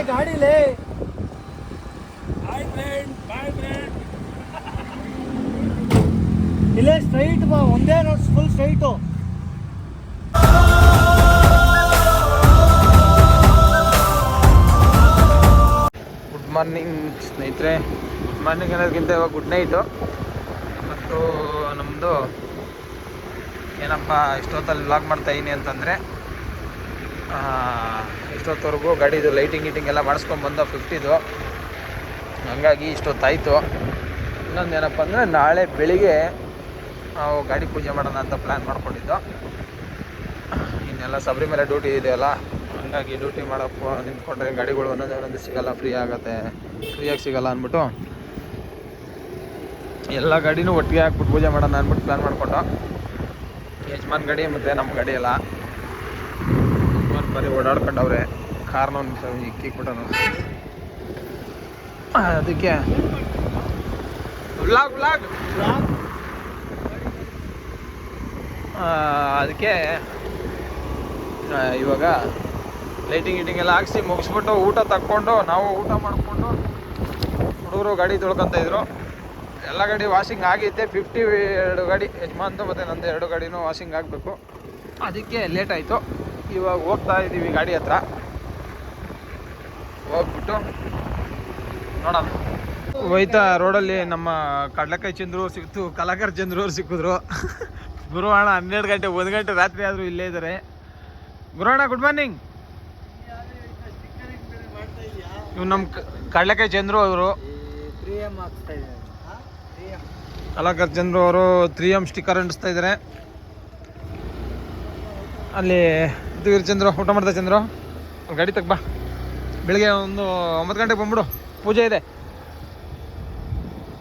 ಕುಂಡ್ರಲೇ ಗಾಡಿಲೇ. Boyfriend boyfriend ಇಲ್ಲೇ straight ಬಾ ಒಂದೇ road full straight good morning ಸ್ನೇಹಿತರೆ. ಗುಡ್ ಮಾರ್ನಿಂಗ್ ಅನ್ನೋದಕ್ಕಿಂತ ಇವಾಗ ಗುಡ್ ನೈಟು ಮತ್ತು ನಮ್ಮದು ಏನಪ್ಪ ಇಷ್ಟೊತ್ತಲ್ಲಿ ವ್ಲಾಗ್ ಮಾಡ್ತಾ ಇದೀನಿ ಅಂತಂದರೆ ಇಷ್ಟೊತ್ತವರೆಗೂ ಗಾಡಿದು ಲೈಟಿಂಗ್ ಗೀಟಿಂಗ್ ಎಲ್ಲ ಮಾಡಿಸ್ಕೊಂಡು ಬಂದ ಫಿಫ್ಟಿದು ಹಂಗಾಗಿ ಇಷ್ಟೊತ್ತಾಯಿತು. ಇನ್ನೊಂದು ಏನಪ್ಪ ಅಂದರೆ ನಾಳೆ ಬೆಳಿಗ್ಗೆ ನಾವು ಗಾಡಿ ಪೂಜೆ ಮಾಡೋಣ ಅಂತ ಪ್ಲ್ಯಾನ್ ಮಾಡ್ಕೊಂಡಿದ್ದು. ಇನ್ನೆಲ್ಲ ಶಬರಿಮಲೆ ಡ್ಯೂಟಿ ಇದೆಯಲ್ಲ ಹಂಗಾಗಿ ಡ್ಯೂಟಿ ಮಾಡಪ್ಪ, ನಿಂತ್ಕೊಂಡ್ರೆ ಗಾಡಿಗಳು ಒಂದೊಂದೇ ಒಂದೊಂದು ಸಿಗಲ್ಲ ಫ್ರೀ ಆಗುತ್ತೆ ಫ್ರೀಯಾಗಿ ಸಿಗಲ್ಲ ಅಂದ್ಬಿಟ್ಟು ಎಲ್ಲ ಗಾಡಿನೂ ಒಟ್ಟಿಗೆ ಹಾಕ್ಬಿಟ್ಟು ಪೂಜೆ ಮಾಡೋಣ ಅಂದ್ಬಿಟ್ಟು ಪ್ಲ್ಯಾನ್ ಮಾಡಿಕೊಂಡು ಯಜಮಾನ್ ಗಾಡಿ ಮತ್ತು ನಮ್ಮ ಗಾಡಿ ಎಲ್ಲ. ಬರೀ ಓಡಾಡ್ಕೊಂಡವ್ರೆ. ಕಾರ್ನ ಒಂದು ಇಕ್ಕಿಕ್ಬಿಟ್ಟನು ಅದಕ್ಕೆ. ವ್ಲಾಗ್ ವ್ಲಾಗ್ ಅದಕ್ಕೆ ಇವಾಗ ಲೈಟಿಂಗ್ ಗೀಟಿಂಗ್ ಎಲ್ಲ ಹಾಕ್ಸಿ ಮುಗಿಸ್ಬಿಟ್ಟು ಊಟ ತಕ್ಕೊಂಡು ನಾವು ಊಟ ಮಾಡಿಕೊಂಡು ಹುಡುಗರು ಗಾಡಿ ತೊಳ್ಕೊತ ಇದ್ರು. ಎಲ್ಲ ಗಾಡಿ ವಾಷಿಂಗ್ ಆಗೈತೆ ಫಿಫ್ಟಿ ಎರಡು ಗಾಡಿ ಯಜಮಾನ್ದು ಮತ್ತು ನಂದು ಎರಡು ಗಾಡಿನೂ ವಾಷಿಂಗ್ ಆಗಬೇಕು. ಅದಕ್ಕೆ ಲೇಟ್ ಆಯಿತು. ಇವಾಗ ಹೋಗ್ತಾ ಇದ್ದೀವಿ ಗಾಡಿ ಹತ್ರ. ಹೋಗ್ಬಿಟ್ಟು ನೋಡೋಣ. ಹೋಯ್ತಾ ರೋಡಲ್ಲಿ ನಮ್ಮ ಕಡ್ಲೆಕಾಯಿ ಚಂದ್ರು ಸಿಕ್ತು ಕಲಾಕರ್ ಚಂದ್ರು ಅವ್ರು ಸಿಕ್ಕಿದ್ರು. ಗುರುವಾಣ ಹನ್ನೆರಡು ಗಂಟೆ ಒಂದು ಗಂಟೆ ರಾತ್ರಿ ಆದರೂ ಇಲ್ಲೇ ಇದ್ದಾರೆ. ಗುರುವಾಣ ಗುಡ್ ಮಾರ್ನಿಂಗ್ ಇವ್ ನಮ್ಮ ಕಡ್ಲೆಕಾಯಿ ಚಂದ್ರು ಅವರು. ಕಲಾಕರ್ ಚಂದ್ರು ಅವರು ತ್ರೀ ಎಂ ಸ್ಟಿಕ್ಕರ್ ಅಂಟಿಸ್ತಾ ಇದ್ದಾರೆ. ಅಲ್ಲಿ ಇದು ಚಂದ್ರು, ಊಟ ಮಾಡ್ತಾ ಚಂದ್ರ. ಗಾಡಿ ತಗ ಬಾ. ಬೆಳಿಗ್ಗೆ ಒಂದು ಒಂಬತ್ತು ಗಂಟೆಗೆ ಬಂದ್ಬಿಡು. ಪೂಜೆ ಇದೆ.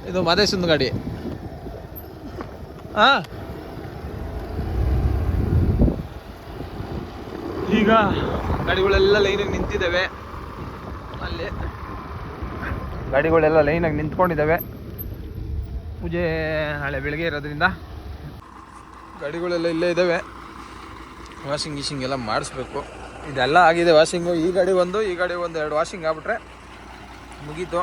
ಇದು ಮಾದೇಶಂದು ಗಾಡಿ. ಹಾ? ಈಗ ಗಾಡಿಗಳೆಲ್ಲ ಲೈನಾಗಿ ನಿಂತಿದ್ದಾವೆ. ಅಲ್ಲಿ ಗಾಡಿಗಳೆಲ್ಲ ಲೈನಾಗಿ ನಿಂತ್ಕೊಂಡಿದ್ದಾವೆ. ಪೂಜೆ ನಾಳೆ ಬೆಳಿಗ್ಗೆ ಇರೋದ್ರಿಂದ. ಗಾಡಿಗಳೆಲ್ಲ ಇಲ್ಲೇ ಇದ್ದಾವೆ. ವಾಷಿಂಗ್ ಗೀಶಿಂಗ್ ಎಲ್ಲ ಮಾಡಿಸ್ಬೇಕು. ಇದೆಲ್ಲ ಆಗಿದೆ ವಾಷಿಂಗು ಈ ಗಾಡಿ ಒಂದು ಈ ಗಾಡಿ ಒಂದು ಎರಡು ವಾಷಿಂಗ್ ಆಗ್ಬಿಟ್ರೆ ಮುಗೀತು.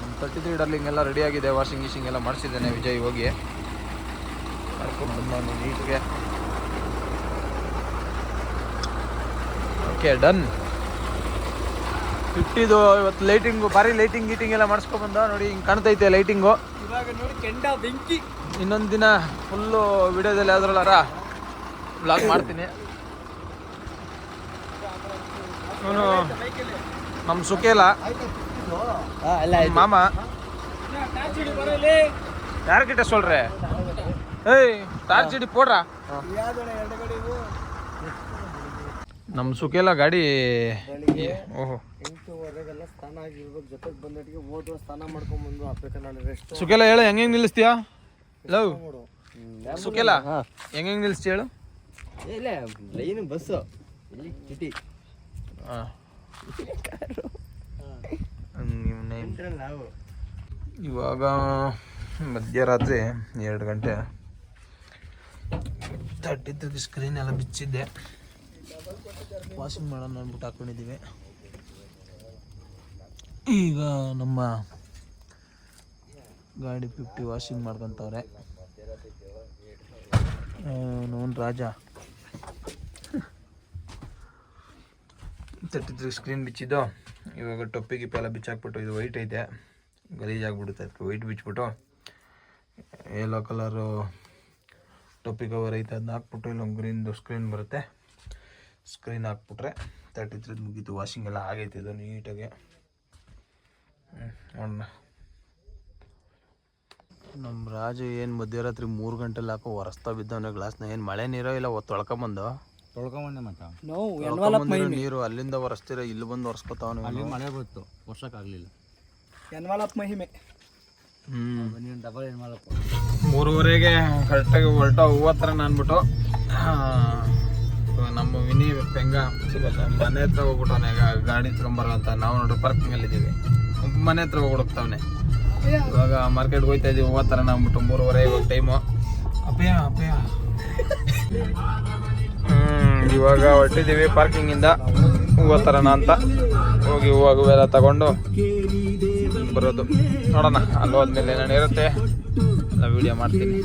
ನಮ್ಮ ತರ್ಟಿ ತ್ರೀ ಡರ್ಲಿಂಗ್ ಎಲ್ಲ ರೆಡಿ ಆಗಿದೆ ವಾಷಿಂಗ್ ಗೀಶಿಂಗ್ ಎಲ್ಲ ಮಾಡಿಸಿದ್ದೇನೆ ವಿಜಯ್ ಹೋಗಿ. ಮಾಡ್ಕೊಂಡು ಬಂದು ನೀಟ್ಗೆ. ಓಕೆ ಡನ್ ಇಟ್ಟಿದ್ದು ಇವತ್ತು ಲೈಟಿಂಗು ಭಾರಿ ಲೈಟಿಂಗ್ ಗೀಟಿಂಗ್ ಎಲ್ಲ ಮಾಡಿಸ್ಕೊಬಂದ ನೋಡಿ ಹಿಂಗೆ ಕಾಣ್ತೈತೆ ಲೈಟಿಂಗು ಇವಾಗ ನೋಡಿ ಕೆಂಡ ಬೆಂಕಿ. ಇನ್ನೊಂದು ದಿನ ಫುಲ್ಲು ವಿಡಿಯೋದಲ್ಲಿ ಯಾವ್ದ್ರಲ್ಲಾರ ಬ್ಲಾಗ್ ಮಾಡ್ತೀನಿ. ನಾನು ನಮ್ಮ ಸುಖೇಲ ಮಾಮ. ಯಾರ್கிட்ட சொல்ற ಏಯ್ ಟಾರ್ಚ್ ಹಿಡಿ ಪೋಡ್ರ? ನಮ್ಮ ಸುಖೇಲ ಗಾಡಿ ಓಹೋ. ಸುಖೇಲ ಹೇಳ ಹೆಂಗ್ ನಿಲ್ಲಿಸ್ತೀಯಾ? ಲವ್. ಸುಖೇಲ ಹೆಂಗ್ ನಿಲ್ಲಿಸ್ತೀಯ ಹೇಳು? ಇಲ್ಲ ಲೈನ್ ಬಸ್ಸು. ಇಲ್ಲಿ ನಾವು ಇವಾಗ ಮಧ್ಯರಾತ್ರಿ ಎರಡು ಗಂಟೆ. ತಟ್ಟಿದ್ದು ಸ್ಕ್ರೀನ್ ಎಲ್ಲ ಬಿಚ್ಚಿದ್ದೆ. ವಾಷಿಂಗ್ ಮಾಡೋಣ ಅಂದ್ಬಿಟ್ಟು ಹಾಕೊಂಡಿದ್ದೀವಿ. ಈಗ ನಮ್ಮ ಗಾಡಿ ಫಿಫ್ಟಿ ವಾಷಿಂಗ್ ಮಾಡ್ಕೊತವ್ರೆ. ನೋನ್ ರಾಜ. ತರ್ಟಿ ತ್ರೀ ಸ್ಕ್ರೀನ್ ಬಿಚ್ಚಿದ್ದು, ಇವಾಗ ಟೊಪ್ಪಿ ಗಿಪ್ಪ ಎಲ್ಲ ಬಿಚ್ಚಾಕ್ಬಿಟ್ಟು ಇದು ವೈಟ್ ಐತೆ. ಗಲೀಜಾಗ್ಬಿಡುತ್ತೆ ಅದಕ್ಕೆ ವೈಟ್ ಬಿಚ್ಚಿಬಿಟ್ಟು ಎಲ್ಲೋ ಕಲರು ಟೊಪ್ಪಿ ಕವರ್ ಐತೆ ಅದನ್ನ ಹಾಕ್ಬಿಟ್ಟು ಇಲ್ಲೊಂದು ಗ್ರೀನ್ದು ಸ್ಕ್ರೀನ್ ಬರುತ್ತೆ. ಸ್ಕ್ರೀನ್ ಹಾಕ್ಬಿಟ್ರೆ ತರ್ಟಿ ತ್ರೀ ಮುಗೀತು ವಾಷಿಂಗ್ ಎಲ್ಲ ಆಗೈತೆ ಇದು ನೀಟಾಗಿ. ಅಣ್ಣ ನಮ್ಮ ರಾಜು ಏನು ಮಧ್ಯರಾತ್ರಿ ಮೂರು ಗಂಟೆಲಿ ಹಾಕೋ ಹೊರಸ್ತಾ ಬಿದ್ದವನೇ ಗ್ಲಾಸ್ನ ಏನು ಮಳೆ ನೀರೋ ಇಲ್ಲ ತೊಳ್ಕೊಂಬಂದು. ತೊಳ್ಕೊಂಬಂದೆ ನಾವು ನೀರು ಅಲ್ಲಿಂದ ಒರೆಸ್ತೀರ ಇಲ್ಲಿ ಬಂದು ಒರೆಸ್ಕೊತಾವ ಅಲ್ಲಿ ಮಳೆ ಬಂತು ವರ್ಷಕ್ಕಾಗಲಿಲ್ಲ ಎನ್ವಲಪ್ ಮಹಿಮೆ. ಹ್ಞೂ ನೀನು ಡಬಲ್ ಮಾಡಪ್ಪ ಮೂರುವರೆಗೆ ಕರೆಕ್ಟಾಗಿ ಹೊರಟ ಹೂವತ್ತರ ಅಂದ್ಬಿಟ್ಟು ನಮ್ಮ ವಿನಿ ಪೆಂಗ ಮನೆ ಹತ್ರ ಹೋಗ್ಬಿಟ್ಟವನೆ ಗಾಡಿ ತಗೊಂಬರ ಅಂತ ನಾವು ನೋಡ್ರಿ ಪಾರ್ಕಿಂಗಲ್ಲಿ ಇದ್ದೀವಿ ಮನೆ ಹತ್ರ ಹೋಗ್ಬಿಡ್ತಾವನೆ ಇವಾಗ ಮಾರ್ಕೆಟ್ಗೆ ಹೋಗ್ತಾ ಇದೀವಿ ಥರ ಅಂದ್ಬಿಟ್ಟು ಮೂರುವರೆ ಇವಾಗ ಟೈಮು ಅಪ್ಪಯ್ಯ ಅಪ್ಪಯ್ಯ. ಇವಾಗ ಹೊರಟಿದ್ದೀವಿ ಪಾರ್ಕಿಂಗಿಂದ ಹೂವು ತರೋಣ ಅಂತ. ಹೋಗಿ ಹೂವು ಹೂವೆಲ್ಲ ತಗೊಂಡು ಬರೋದು. ನೋಡೋಣ ಅಲ್ಲಿ ಹೋದ್ಮೇಲೆ ಏನೇನು ಇರುತ್ತೆ ಎಲ್ಲ ವೀಡಿಯೋ ಮಾಡ್ತೀನಿ.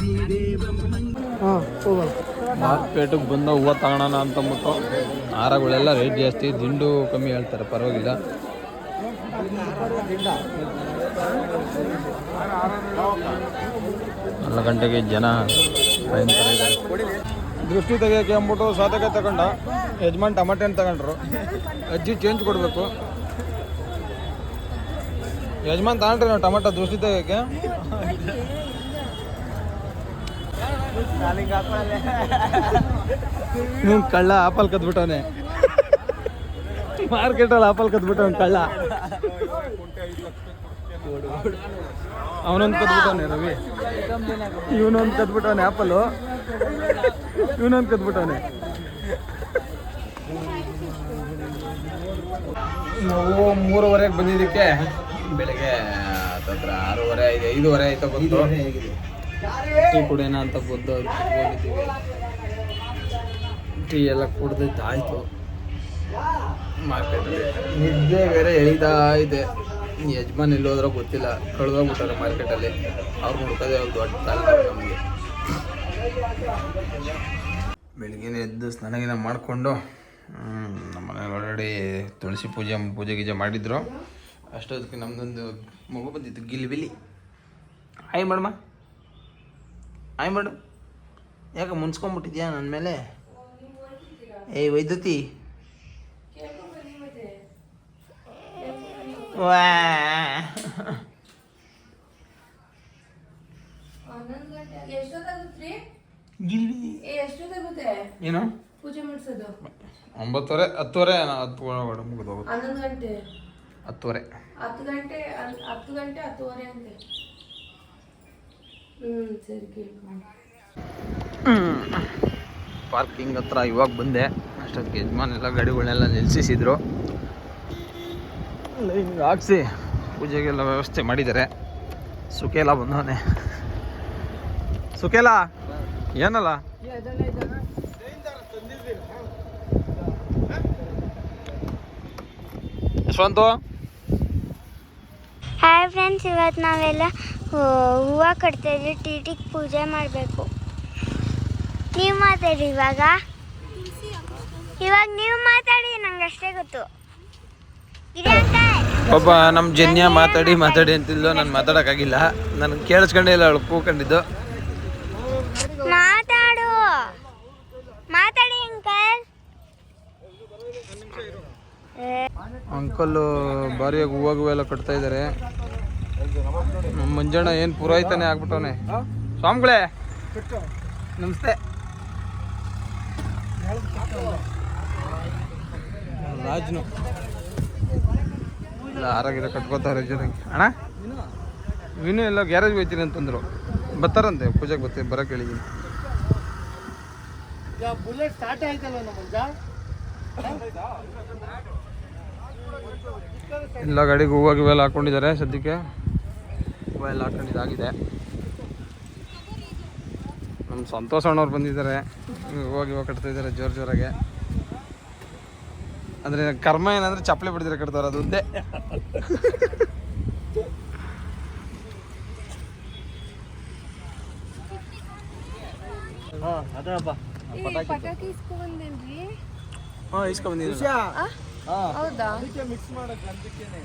ಮಾರ್ಕೆಟಿಗೆ ಬಂದ ಹೂವು ತಗೋಣ ಅಂತಂದ್ಬಿಟ್ಟು ಹಾರಗಳೆಲ್ಲ ರೇಟ್ ಜಾಸ್ತಿ ದಿಂಡು ಕಮ್ಮಿ ಹೇಳ್ತಾರೆ ಪರವಾಗಿಲ್ಲ. ನಾಲ್ಕು ಗಂಟೆಗೆ ಜನ ಭಯಂಕರ ಇದ್ದಾರೆ. ದೃಷ್ಟಿ ತೆಗಿಯೋಕೆ ಅಂದ್ಬಿಟ್ಟು ಸಾಧಕ ತಗೊಂಡ ಯಜಮಾನ್ ಟಮಾಟೆ ಹಣ್ಣು ತಗೊಂಡ್ರು. ಅಜ್ಜಿ ಚೇಂಜ್ ಕೊಡಬೇಕು. ಯಜಮಾನ್ ತಗೊಂಡ್ರಿ ನಾವು ಟಮಾಟ ದೃಷ್ಟಿ ತೆಗಿಯೋಕೆ ನಿಮ್ ಕಳ್ಳ ಆಪಲ್ ಕದ್ಬಿಟ್ಟವನೆ. ಮಾರ್ಕೆಟಲ್ಲಿ ಆಪಲ್ ಕದ್ಬಿಟ್ಟವನ್ ಕಳ್ಳ. ಅವನೊಂದು ಕದ್ಬಿಟ್ಟವನೆ ರವಿ. ಇವನೊಂದು ಕದ್ಬಿಟ್ಟವನೆ ಆಪಲ್ಲು. ಇವನೊಂದು ಕದ್ಬಿಟ್ಟಾನೆ ನಾವು ಮೂರುವರೆಗೆ ಬಂದಿದ್ದಕ್ಕೆ ಬೆಳಗ್ಗೆ ಹತ್ರ ಆರೂವರೆ ಐದು ಐದೂವರೆ ಆಯ್ತ ಬಂದು ಟೀ ಕುಡಿಯೋಣ ಅಂತ ಬಂದು ಟೀ ಎಲ್ಲ ಕುಡ್ದಿದ್ದು ಆಯಿತು ಮಾರ್ಕೆಟಲ್ಲಿ ನಿದ್ದೆ ಬೇರೆ ಎಳಿತಾ ಇದೆ. ಯಜಮಾನ್ ಎಲ್ಲೋದ್ರೂ ಗೊತ್ತಿಲ್ಲ. ಕಳೆದೋಗ್ಬಿಟ್ಟಾರೆ ಮಾರ್ಕೆಟಲ್ಲಿ ಅವ್ರು ಹುಡ್ಕೋದೇ ಒಂದು ದೊಡ್ಡ ಕಾಲ ನಮಗೆ. ಬೆಳಿಗ್ಗೆ ಎದ್ದು ಸ್ನಾನ ಗಿನ ಮಾಡಿಕೊಂಡು ನಮ್ಮ ಮನೇಲಿ ಆಲ್ರೆಡಿ ತುಳಸಿ ಪೂಜೆ ಪೂಜೆ ಗೀಜೆ ಮಾಡಿದ್ರು. ಅಷ್ಟೊತ್ತಿಗೆ ನಮ್ಮದೊಂದು ಮಗು ಬಂದಿತ್ತು ಗಿಲಿಬಿಲಿ ಆಯ್ ಮಾಡಮ್ಮ ಆಯ್ ಮಾಡು. ಯಾಕೆ ಮುನ್ಸ್ಕೊಂಬಿಟ್ಟಿದ್ಯಾ ನನ್ನ ಮೇಲೆ? ಏಯ್ ವೈದ್ಯುತಿ. ವಾ ಏನು? ಪೂಜೆ ಮಾಡಿಸೋದು. ಒಂಬತ್ತುವರೆ ಹತ್ತುವರೆ ಹತ್ತು ಒಳಗಡೆ ಮುಗಿದು ಹೋಗುತ್ತೆ ಹನ್ನೊಂದು ಗಂಟೆ. ಹತ್ತುವರೆ. ಹತ್ತು ಗಂಟೆ ಅಲ್- ಹತ್ತು ಗಂಟೆ ಹತ್ತುವರೆ ಅಂತೆ. ಹ್ಮ್ ಸರಿ ಕೇಳ್ಕೊಂಡು ಪಾರ್ಕಿಂಗ್ ಹತ್ರ ಇವಾಗ ಬಂದೆ. ಅಷ್ಟೊತ್ತಿಗೆ ಯಜಮಾನ್ ಎಲ್ಲ ಗಾಡಿಗಳನ್ನೆಲ್ಲ ನಿಲ್ಲಿಸಿದ್ರು ಹಿಂಗೆ ಹಾಕ್ಸಿ ಪೂಜೆಗೆಲ್ಲ ವ್ಯವಸ್ಥೆ ಮಾಡಿದ್ದಾರೆ. ಸುಖೇಲ ಬಂದವನೆ. ಸುಖೇಲ ಏನಲ್ಲ? ಯಶವಂತು ಹಾಯ್ ಫ್ರೆಂಡ್ಸ್ ಇವತ್ತು ನಾವೆಲ್ಲ ಹೂವು ಕಟ್ತಾ ಇದ್ವಿ ಟಿಟಿಗೆ ಪೂಜೆ ಮಾಡಬೇಕು. ನೀವು ಮಾತಾಡಿ ಇವಾಗ. ಇವಾಗ ನೀವು ಮಾತಾಡಿ ನಂಗೆ ಅಷ್ಟೇ ಗೊತ್ತು ಪಾಪ ನಮ್ಮ ಜನ್ಯ ಮಾತಾಡಿ ಮಾತಾಡಿ ಅಂತಿಲ್ಲ ನಾನು ಮಾತಾಡೋಕ್ಕಾಗಿಲ್ಲ. ನನಗೆ ಕೇಳಿಸ್ಕೊಂಡೇ ಇಲ್ಲ ಅವಳು ಕೂಕೊಂಡಿದ್ದು ಮಾತಾಡು ಮಾತಾಡಿ ಅಂಕಲ್ ಅಂಕಲ್ಲು ಭಾರಿಯಾಗಿ ಹೂವಾಗುವ ಎಲ್ಲ ಕಟ್ತಾ ಇದ್ದಾರೆ ಮಂಜಣ್ಣ ಏನು ಪುರೋಹಿತನೇ ಆಗ್ಬಿಟ್ಟವನೆ. ಸ್ವಾಮಿಗಳೇ, ನಮಸ್ತೆ. ರಾಜ್ನು. ಇಲ್ಲ ಆರಾಗಿರ ಕಟ್ಕೋತಾರೆ ಜನಕ್ಕೆ ಅಣ್ಣ ವಿನು ಎಲ್ಲ ಗ್ಯಾರೇಜ್ ಹೋಯ್ತೀನಿ ಅಂತಂದ್ರು ಬರ್ತಾರಂತೆ, ಪೂಜೆಗೆ ಬರ್ತೀನಿ, ಬರೋಕೆ ಹೇಳಿದ್ದೀನಿ ಬುಲೆಟ್ ಸ್ಟಾರ್ಟ್ ಆಯ್ತಲ್ಲ ನಮ್ಮ ಎಲ್ಲ ಗಾಡಿಗೆ ಹೂವು ಇವೆಲ್ಲ ಹಾಕೊಂಡಿದ್ದಾರೆ ಸದ್ಯಕ್ಕೆ. ಹೂವು ಎಲ್ಲ ಹಾಕೊಂಡಿದ್ದಾಗಿದೆ. ನಮ್ಮ ಸಂತೋಷ ಅಣ್ಣವ್ರು ಬಂದಿದ್ದಾರೆ. ಹೋಗಿ ಹೋಗಿ ಕಟ್ತಾ ಇದ್ದಾರೆ ಜೋರು ಜೋರಾಗೆ. ಅಂದರೆ ಕರ್ಮ ಏನಂದ್ರೆ ಚಪ್ಪಲಿ ಬಿಡಿದ್ರೆ ಕಟ್ತಾರೆ ಅದು ಒಂದೇ. ಹಾಂ ಅದಪ್ಪ ಪಟಾಕಿ ಹಾಂ ಹೌದಾ? ಮಿಕ್ಸ್ ಮಾಡಕ್ಕೆ ಅದಕ್ಕೇನೆ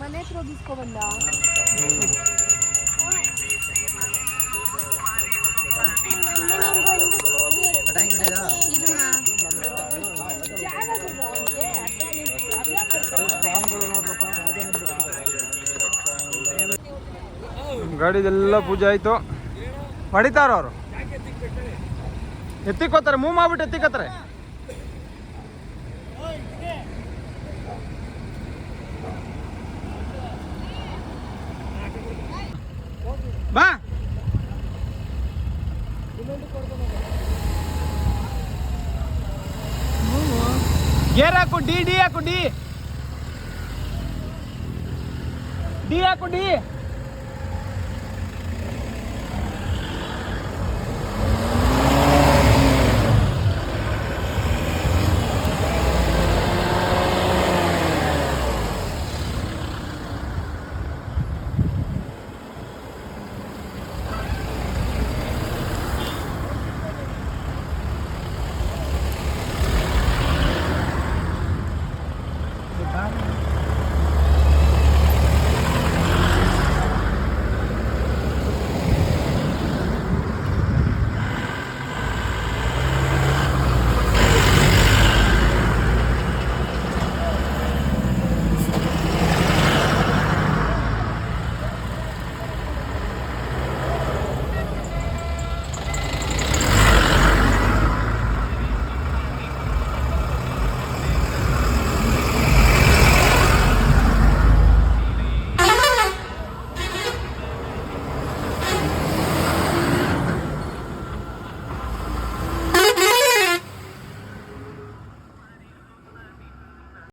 ಮನೆ ಹತ್ರ ಹೋಗಿ ಇಸ್ಕೊಂಡ್ಬಂದ ಗಾಡಿದೆಲ್ಲ ಪೂಜೆ ಆಯಿತು. ಹೊಡಿತಾರ ಅವರು. ಎತ್ತಿಕ್ಕೋತಾರೆ ಮೂವ್ ಮಾಡ್ಬಿಟ್ಟು ಎತ್ತಿಕೋತಾರೆ ಬಾ ಗೇರ್ ಹಾಕು ಡಿ ಡಿ ಹಾಕು ಡಿ. ಡಿ ಹಾಕು ಡಿ.